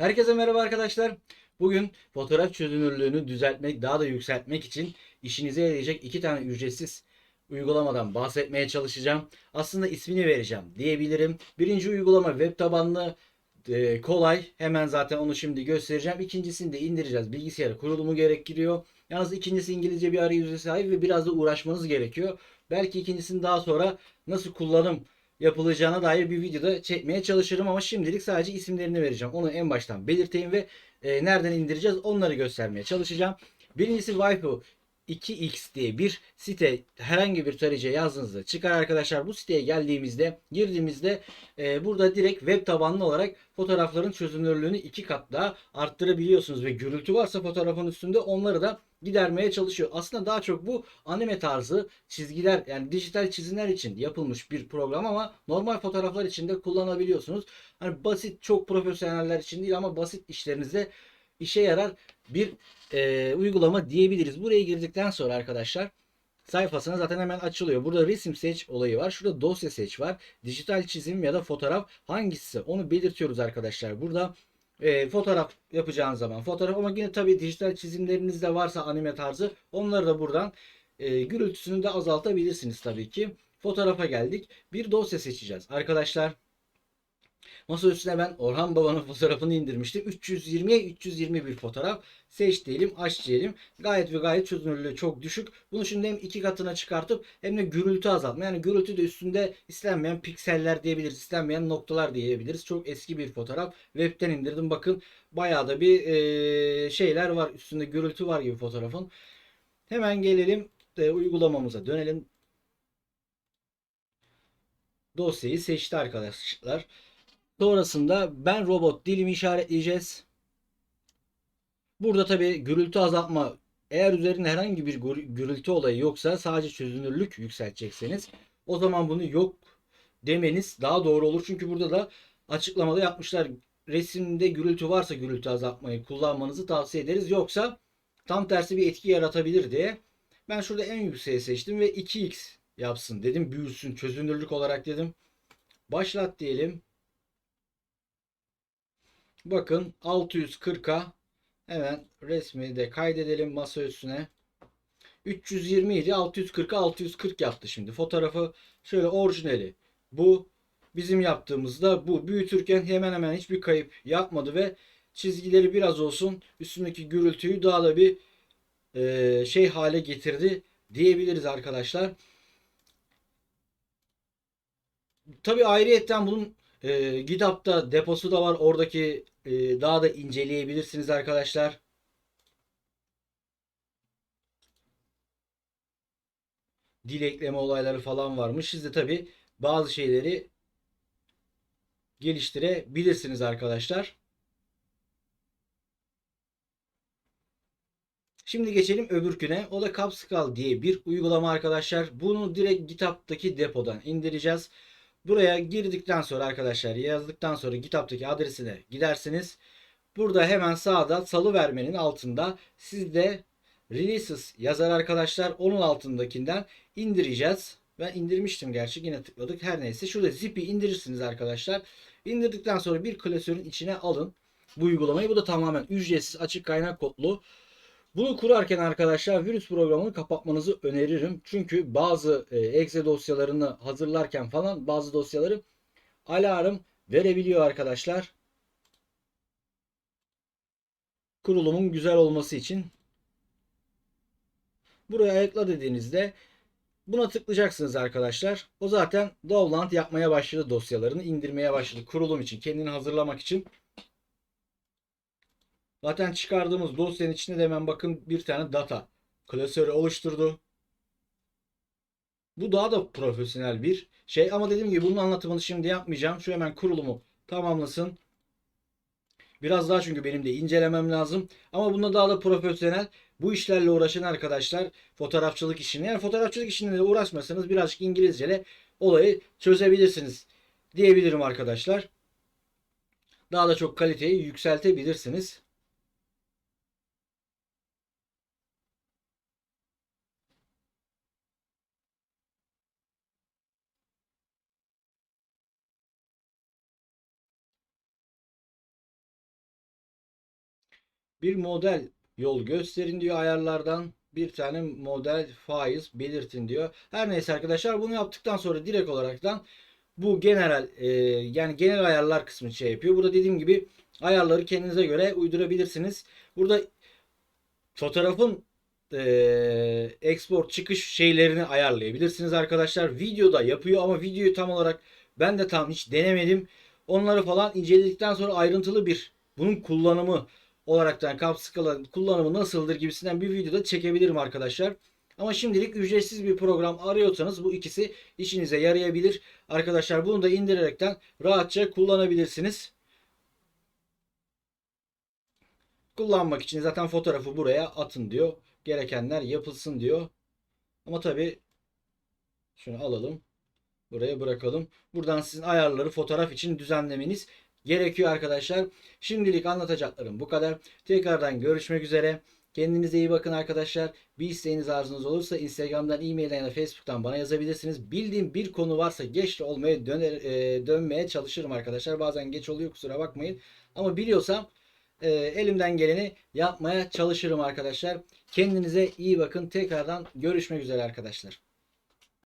Herkese merhaba arkadaşlar. Bugün fotoğraf çözünürlüğünü düzeltmek, daha da yükseltmek için işinize yarayacak iki tane ücretsiz uygulamadan bahsetmeye çalışacağım. Aslında ismini vereceğim diyebilirim. Birinci uygulama web tabanlı, e, kolay. Hemen zaten onu şimdi göstereceğim. İkincisini de indireceğiz. Bilgisayara kurulumu gerektiriyor. Yalnız ikincisi İngilizce bir arayüze sahip ve biraz da uğraşmanız gerekiyor. Belki ikincisini daha sonra nasıl kullanım yapılacağına dair bir videoda çekmeye çalışırım ama şimdilik sadece isimlerini vereceğim. Onu en baştan belirteyim ve e, nereden indireceğiz onları göstermeye çalışacağım. Birincisi Waipu 2x diye bir site herhangi bir tarayıcıya yazdığınızda çıkar arkadaşlar. Bu siteye geldiğimizde girdiğimizde e, burada direkt web tabanlı olarak fotoğrafların çözünürlüğünü iki kat daha arttırabiliyorsunuz ve gürültü varsa fotoğrafın üstünde onları da gidermeye çalışıyor. Aslında daha çok bu anime tarzı çizgiler yani dijital çizimler için yapılmış bir program ama normal fotoğraflar için de kullanabiliyorsunuz. Hani basit çok profesyoneller için değil ama basit işlerinizde işe yarar bir e, uygulama diyebiliriz. Buraya girdikten sonra arkadaşlar sayfasına zaten hemen açılıyor. Burada resim seç olayı var. Şurada dosya seç var. Dijital çizim ya da fotoğraf hangisi onu belirtiyoruz arkadaşlar. Burada e, fotoğraf yapacağınız zaman fotoğraf ama yine tabii dijital çizimleriniz de varsa anime tarzı onları da buradan e, gürültüsünü de azaltabilirsiniz tabii ki. Fotoğrafa geldik. Bir dosya seçeceğiz. Arkadaşlar Masa üstüne ben Orhan Baba'nın fotoğrafını indirmiştim. 320'ye 320 bir fotoğraf. Seç diyelim, aç diyelim. Gayet ve gayet çözünürlüğü çok düşük. Bunu şimdi hem iki katına çıkartıp hem de gürültü azaltma. Yani gürültü de üstünde istenmeyen pikseller diyebiliriz. istenmeyen noktalar diyebiliriz. Çok eski bir fotoğraf. Web'ten indirdim. Bakın bayağı da bir e, şeyler var. Üstünde gürültü var gibi fotoğrafın. Hemen gelelim e, uygulamamıza dönelim. Dosyayı seçti arkadaşlar. Sonrasında ben robot dilimi işaretleyeceğiz. Burada tabi gürültü azaltma eğer üzerinde herhangi bir gürültü olayı yoksa sadece çözünürlük yükseltecekseniz o zaman bunu yok demeniz daha doğru olur. Çünkü burada da açıklamada yapmışlar resimde gürültü varsa gürültü azaltmayı kullanmanızı tavsiye ederiz. Yoksa tam tersi bir etki yaratabilir diye. Ben şurada en yükseği seçtim ve 2x yapsın dedim. Büyüsün çözünürlük olarak dedim. Başlat diyelim. Bakın 640'a hemen resmi de kaydedelim masa üstüne. 320 idi 640'a 640 yaptı şimdi. Fotoğrafı şöyle orijinali. Bu bizim yaptığımızda bu büyütürken hemen hemen hiçbir kayıp yapmadı ve çizgileri biraz olsun üstündeki gürültüyü daha da bir e, şey hale getirdi diyebiliriz arkadaşlar. Tabi ayrıyetten bunun e, GitHub'da deposu da var. Oradaki e, daha da inceleyebilirsiniz arkadaşlar. Dil ekleme olayları falan varmış. Siz de tabi bazı şeyleri geliştirebilirsiniz arkadaşlar. Şimdi geçelim öbürküne. O da Capscal diye bir uygulama arkadaşlar. Bunu direkt GitHub'daki depodan indireceğiz. Buraya girdikten sonra arkadaşlar yazdıktan sonra GitHub'daki adresine gidersiniz. Burada hemen sağda salı vermenin altında sizde releases yazar arkadaşlar. Onun altındakinden indireceğiz. Ben indirmiştim gerçi yine tıkladık. Her neyse şurada zip'i indirirsiniz arkadaşlar. İndirdikten sonra bir klasörün içine alın bu uygulamayı. Bu da tamamen ücretsiz açık kaynak kodlu. Bunu kurarken arkadaşlar virüs programını kapatmanızı öneririm. Çünkü bazı e, exe dosyalarını hazırlarken falan bazı dosyaları alarm verebiliyor arkadaşlar. Kurulumun güzel olması için. Buraya ayıkla dediğinizde buna tıklayacaksınız arkadaşlar. O zaten download yapmaya başladı dosyalarını indirmeye başladı. Kurulum için kendini hazırlamak için. Zaten çıkardığımız dosyanın içinde de hemen bakın bir tane data klasörü oluşturdu. Bu daha da profesyonel bir şey ama dediğim gibi bunun anlatımını şimdi yapmayacağım. Şu hemen kurulumu tamamlasın. Biraz daha çünkü benim de incelemem lazım. Ama bunda daha da profesyonel. Bu işlerle uğraşan arkadaşlar fotoğrafçılık işini yani fotoğrafçılık işine de uğraşmasanız birazcık İngilizceyle olayı çözebilirsiniz diyebilirim arkadaşlar. Daha da çok kaliteyi yükseltebilirsiniz. Bir model yol gösterin diyor ayarlardan. Bir tane model faiz belirtin diyor. Her neyse arkadaşlar bunu yaptıktan sonra direkt olaraktan bu genel e, yani genel ayarlar kısmı şey yapıyor. Burada dediğim gibi ayarları kendinize göre uydurabilirsiniz. Burada fotoğrafın e, export çıkış şeylerini ayarlayabilirsiniz arkadaşlar. Videoda yapıyor ama videoyu tam olarak ben de tam hiç denemedim. Onları falan inceledikten sonra ayrıntılı bir bunun kullanımı olaraktan Capscala kullanımı nasıldır gibisinden bir videoda çekebilirim arkadaşlar. Ama şimdilik ücretsiz bir program arıyorsanız bu ikisi işinize yarayabilir. Arkadaşlar bunu da indirerekten rahatça kullanabilirsiniz. Kullanmak için zaten fotoğrafı buraya atın diyor. Gerekenler yapılsın diyor. Ama tabi şunu alalım. Buraya bırakalım. Buradan sizin ayarları fotoğraf için düzenlemeniz gerekiyor arkadaşlar. Şimdilik anlatacaklarım bu kadar. Tekrardan görüşmek üzere. Kendinize iyi bakın arkadaşlar. Bir isteğiniz arzunuz olursa Instagram'dan, e-mailden ya da Facebook'tan bana yazabilirsiniz. Bildiğim bir konu varsa geç olmaya döner, e, dönmeye çalışırım arkadaşlar. Bazen geç oluyor kusura bakmayın. Ama biliyorsam e, elimden geleni yapmaya çalışırım arkadaşlar. Kendinize iyi bakın. Tekrardan görüşmek üzere arkadaşlar.